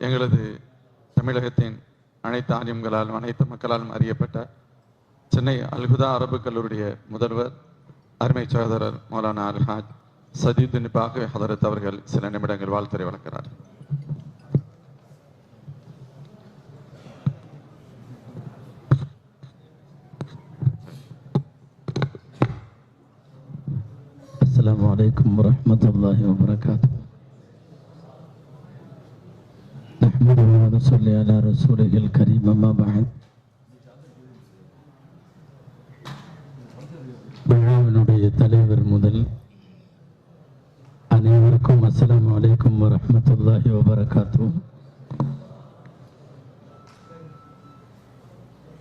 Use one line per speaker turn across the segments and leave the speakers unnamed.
எங்களது தமிழகத்தின் அனைத்து ஆரியங்களாலும் அனைத்து மக்களாலும் அறியப்பட்ட சென்னை அல்குதா அரபு கல்லூரிய முதல்வர் அருமை சகோதரர் மௌலானா அல்ஹாஜ் சதீதுனிப்பாக ஹதரத் அவர்கள் சில நிமிடங்கள் வாழ்த்துறை வழங்குகிறார்.
அஸ்லாம் வலைக்கம் வரமத்துல வபரகாத்து نحمده ونصلي على رسوله الكريم ما بعد விழாவினுடைய தலைவர் முதல் அனைவருக்கும் அஸ்ஸலாமு அலைக்கும் வரஹ்மத்துல்லாஹி வபரகாத்து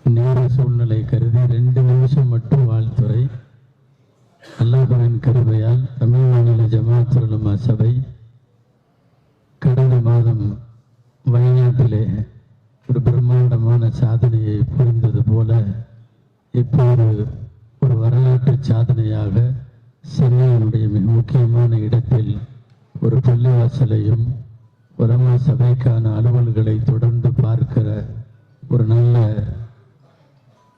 நேர சூழ்நிலை கருதி ரெண்டு நிமிஷம் மட்டும் வாழ்த்துறை அல்லாஹுவின் கருவையால் தமிழ் மாநில ஜமாத்துலமா சபை கடந்த மாதம் வயநாட்டிலே ஒரு பிரம்மாண்டமான சாதனையை புரிந்தது போல இப்போது ஒரு வரலாற்று சாதனையாக சென்னையினுடைய மிக முக்கியமான இடத்தில் ஒரு பள்ளிவாசலையும் உலமா சபைக்கான அலுவல்களை தொடர்ந்து பார்க்கிற ஒரு நல்ல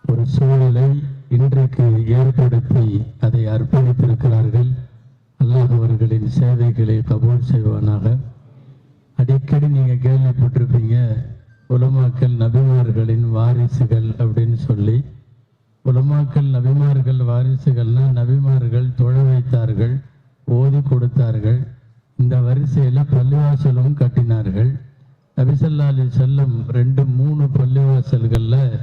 ஒரு சூழலை இன்றைக்கு ஏற்படுத்தி அதை அர்ப்பணித்திருக்கிறார்கள் அல்லாஹ் அவர்களின் சேவைகளை கபூல் செய்வானாக அடிக்கடி நீங்க கேள்விப்பட்டிருப்பீங்க உலமாக்கல் நபிமார்களின் வாரிசுகள் அப்படின்னு சொல்லி. உலமாக்கல் நபிமார்கள் வாரிசுகள்னா நபிமார்கள் தொழ வைத்தார்கள் ஓதி கொடுத்தார்கள் இந்த வரிசையில் பள்ளிவாசலும் கட்டினார்கள். நபிசல்லா அலி செல்லம் ரெண்டு மூணு பள்ளிவாசல்களில்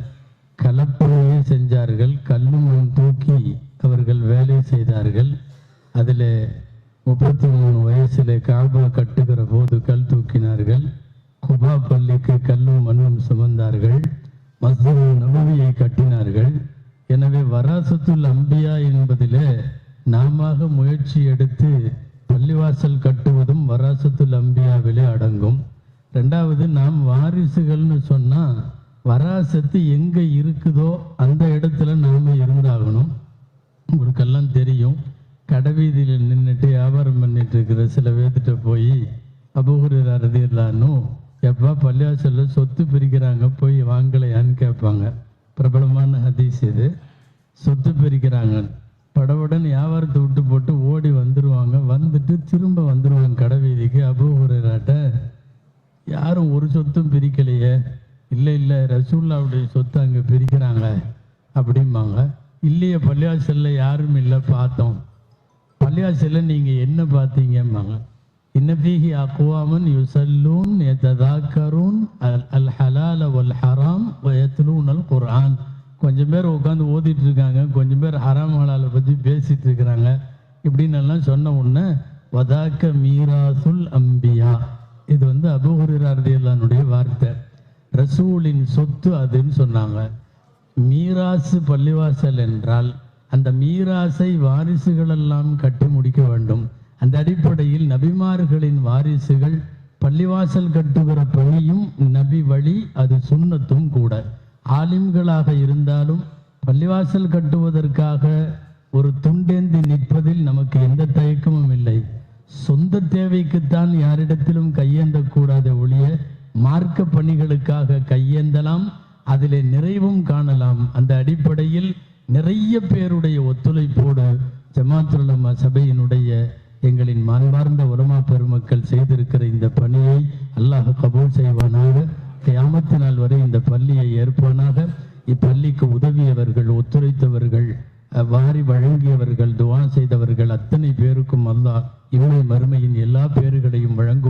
கலப்பையே செஞ்சார்கள் கல்லும் தூக்கி அவர்கள் வேலை செய்தார்கள். அதில் முப்பத்தி மூணு வயசில் காபா கட்டுகிற போது கல் தூக்கினார்கள். குபா பள்ளிக்கு கல்லும் மண்ணும் சுமந்தார்கள். மஸ்ஜித் நபவியை கட்டினார்கள். எனவே வராசத்துல் அம்பியா என்பதிலே நாம முயற்சி எடுத்து பள்ளிவாசல் கட்டுவதும் வராசத்துல் அம்பியாவிலே அடங்கும். ரெண்டாவது நாம் வாரிசுகள்னு சொன்னா வராசத்து எங்க இருக்குதோ அந்த இடத்துல நாம இருந்தாகணும். உங்களுக்கெல்லாம் தெரியும். கடைவீதியில் நின்றுட்டு வியாபாரம் பண்ணிட்டு இருக்கிற சில பேர்த்திட்ட போய் அபூஹுரர் அறுதிடலான்னு எப்பா பள்ளிவாசல்ல சொத்து பிரிக்கிறாங்க போய் வாங்கலையான்னு கேட்பாங்க. பிரபலமான ஹதீஸ் இது. சொத்து பிரிக்கிறாங்க. படவுடன் வியாபாரத்தை விட்டு போட்டு ஓடி வந்துடுவாங்க வந்துட்டு திரும்ப வந்துருவாங்க கடைவீதிக்கு. அபூஹுராட்ட யாரும் ஒரு சொத்தும் பிரிக்கலையே. இல்லை இல்லை ரசூல்லாவுடைய சொத்து அங்கே பிரிக்கிறாங்க அப்படிம்பாங்க. இல்லையே பள்ளிவாசல்ல யாரும் இல்லை பார்த்தோம். பள்ளிவாசல்ல நீங்கள் என்ன பார்த்தீங்கம்மாங்க இன்னபீஹி அக்குவாமன் யுசல்லூன் எததாக்கரூன் அல் அல் ஹலால வல் ஹராம் வயத்லூன் அல் குர்ஆன் கொஞ்சம் பேர் உட்காந்து ஓதிட்டு இருக்காங்க. கொஞ்சம் பேர் ஹராம் ஹலாலை பற்றி பேசிட்டு இருக்கிறாங்க. இப்படின்னு எல்லாம் சொன்ன உடனே வதாக்க மீராசுல் அம்பியா. இது வந்து அபுஹுராருடைய வார்த்தை. ரசூலின் சொத்து அதுன்னு சொன்னாங்க. மீராசு பள்ளிவாசல் என்றால் அந்த மீராசை வாரிசுகளெல்லாம் கட்டி முடிக்க வேண்டும். அந்த அடிப்படையில் நபிமார்களின் வாரிசுகள் பள்ளிவாசல் கட்டுகிற பணியும் நபி வழி அது சுண்ணத்தும் கூட. ஆலிம்களாக இருந்தாலும் பள்ளிவாசல் கட்டுவதற்காக ஒரு துண்டேந்தி நிற்பதில் நமக்கு எந்த தயக்கமும் இல்லை. சொந்த தேவைக்குத்தான் யாரிடத்திலும் கையேந்தக்கூடாத ஒழிய மார்க்க பணிகளுக்காக கையேந்தலாம் அதிலே நிறைவும் காணலாம். அந்த அடிப்படையில் நிறைய பேருடைய ஒத்துழைப்போடு ஜமாத்துலமா சபையினுடைய எங்களின் மனமார்ந்த உலமா பெருமக்கள் செய்திருக்கிற இந்த பணியை அல்லாஹ் கபூல் செய்வானாக. கியாமத்து நாள் வரை இந்த பள்ளியை ஏற்பானாக. இப்பள்ளிக்கு உதவியவர்கள் ஒத்துழைத்தவர்கள் வாரி வழங்கியவர்கள் துவா செய்தவர்கள் அத்தனை பேருக்கும் அல்லாஹ் இம்மை மறுமையின் எல்லா பேறுகளையும் வழங்குவானாக.